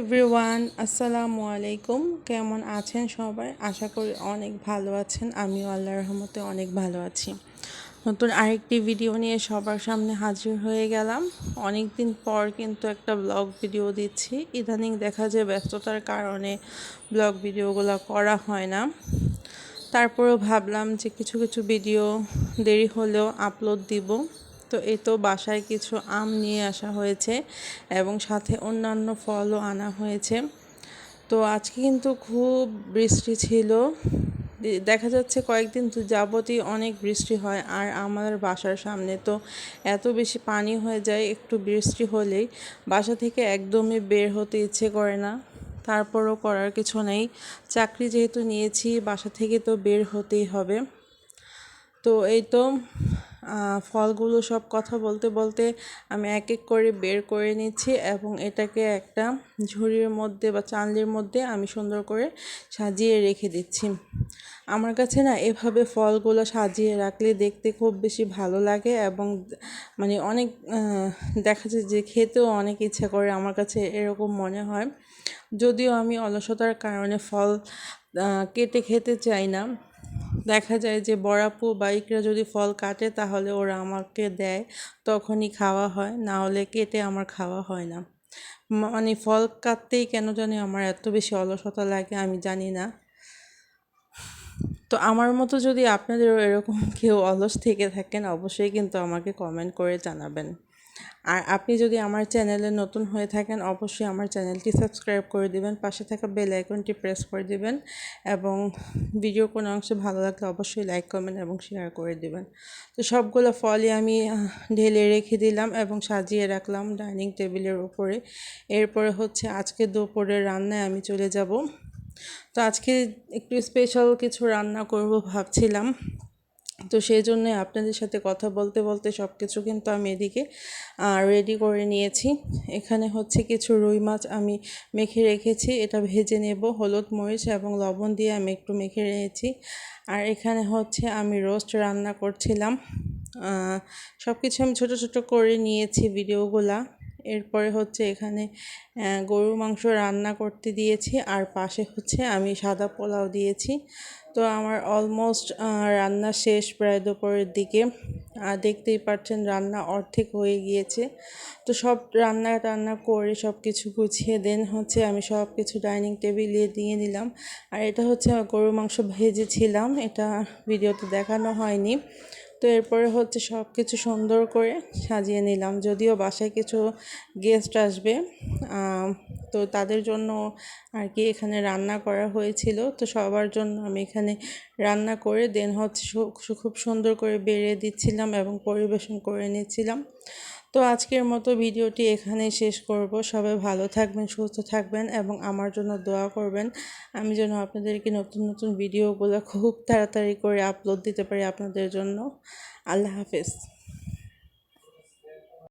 Everyone আসসালামু আলাইকুম। কেমন আছেন সবাই? আশা করি অনেক ভালো আছেন। আমিও আল্লাহর রহমতে অনেক ভালো আছি। নতুন আরেকটি ভিডিও নিয়ে সবার সামনে হাজির হয়ে গেলাম। অনেক দিন পর কিন্তু একটা ব্লগ ভিডিও দিচ্ছি। ইদানিং দেখা যায় ব্যস্ততার কারণে ব্লগ ভিডিওগুলো করা হয় না। তারপরেও ভাবলাম যে কিছু কিছু ভিডিও দেরি হলেও আপলোড দিব। তো এই তো বাসায় কিছু আম নিয়ে আসা হয়েছে এবং সাথে অন্যান্য ফলও আনা হয়েছে। তো আজকে কিন্তু খুব বৃষ্টি ছিল। দেখা যাচ্ছে কয়েকদিন যাবতই অনেক বৃষ্টি হয় আর আমাদের বাসার সামনে তো এত বেশি পানি হয়ে যায়, একটু বৃষ্টি হলেই বাসা থেকে একদমই বের হতে ইচ্ছে করে না। তারপরও করার কিছু নেই। চাকরি যেহেতু নিয়েছি, বাসা থেকে তো বের হতেই হবে। তো এই তো ফলগুলো সব কথা বলতে বলতে আমি এক এক করে বের করে নিচ্ছি এবং এটাকে একটা ঝুড়ির মধ্যে বা চানলির মধ্যে আমি সুন্দর করে সাজিয়ে রেখে দিচ্ছি। আমার কাছে না এভাবে ফলগুলো সাজিয়ে রাখলে দেখতে খুব বেশি ভালো লাগে এবং মানে অনেক দেখা যায় যে খেতেও অনেক ইচ্ছা করে আমার কাছে এরকম মনে হয়। যদিও আমি অলসতার কারণে ফল কেটে খেতে চাই না দেখা যায় যে বড়াপু বাইকরা যদি ফল কাটে তাহলে ওরা আমাকে দেয়, তখনই খাওয়া হয়, না হলে কেটে আমার খাওয়া হয় না। মানে ফল কাটতেই কেন জানি আমার এত বেশি অলসতা লাগে আমি জানি না। তো আমার মতো যদি আপনাদেরও এরকম কেউ অলস থেকে থাকেন, অবশ্যই কিন্তু আমাকে কমেন্ট করে জানাবেন। আর আপনি যদি আমার চ্যানেলে নতুন হয়ে থাকেন, অবশ্যই আমার চ্যানেলটি সাবস্ক্রাইব করে দিবেন, পাশে থাকা বেল আইকনটি প্রেস করে দিবেন এবং ভিডিও কোনো অংশে ভালো লাগলে অবশ্যই লাইক, কমেন্ট এবং শেয়ার করে দিবেন। তো সবগুলো ফলই আমি ঢেলে রেখে দিলাম এবং সাজিয়ে রাখলাম ডাইনিং টেবিলের উপরে। এরপরে হচ্ছে আজকে দুপুরের রান্নায় আমি চলে যাব। তো আজকে একটু স্পেশাল কিছু রান্না করব ভাবছিলাম। তো সেই জন্যে আপনাদের সাথে কথা বলতে বলতে সব কিছু কিন্তু আমি এদিকে রেডি করে নিয়েছি। এখানে হচ্ছে কিছু রুই মাছ আমি মেখে রেখেছি। এটা ভেজে নেব হলুদ, মরিচ এবং লবণ দিয়ে আমি একটু মেখে নিয়েছি। আর এখানে হচ্ছে আমি রোস্ট রান্না করছিলাম। সব কিছু আমি ছোটো ছোটো করে নিয়েছি ভিডিওগুলা এরপরে হচ্ছে এখানে গরুর মাংস রান্না করতে দিয়েছি, আর পাশে হচ্ছে আমি সাদা পোলাও দিয়েছি। তো আমার অলমোস্ট রান্না শেষ প্রায় দুপুরের দিকে। আর দেখতেই পাচ্ছেন রান্না অর্ধেক হয়ে গিয়েছে। তো সব রান্না টান্না করে সব কিছু গুছিয়ে দেন হচ্ছে আমি সব কিছু ডাইনিং টেবিলে দিয়ে নিলাম। আর এটা হচ্ছে গরুর মাংস ভেজেছিলাম, এটা ভিডিওতে দেখানো হয়নি। তো এরপরে হচ্ছে সব কিছু সুন্দর করে সাজিয়ে নিলাম। যদিও বাসায় কিছু গেস্ট আসবে তো তাদের জন্য আর কি এখানে রান্না করা হয়েছিল। তো সবার জন্য আমি এখানে রান্না করে দেন হচ্ছে খুব সুন্দর করে বেড়ে দিচ্ছিলাম এবং পরিবেশন করে নিচ্ছিলাম। তো আজকের মতো ভিডিওটি এখানেই শেষ করব। সবাই ভালো থাকবেন, সুস্থ থাকবেন এবং আমার জন্য দোয়া করবেন। আমি যেন আপনাদেরকে নতুন নতুন ভিডিওগুলো খুব তাড়াতাড়ি করে আপলোড দিতে পারি আপনাদের জন্য। আল্লাহ হাফেজ।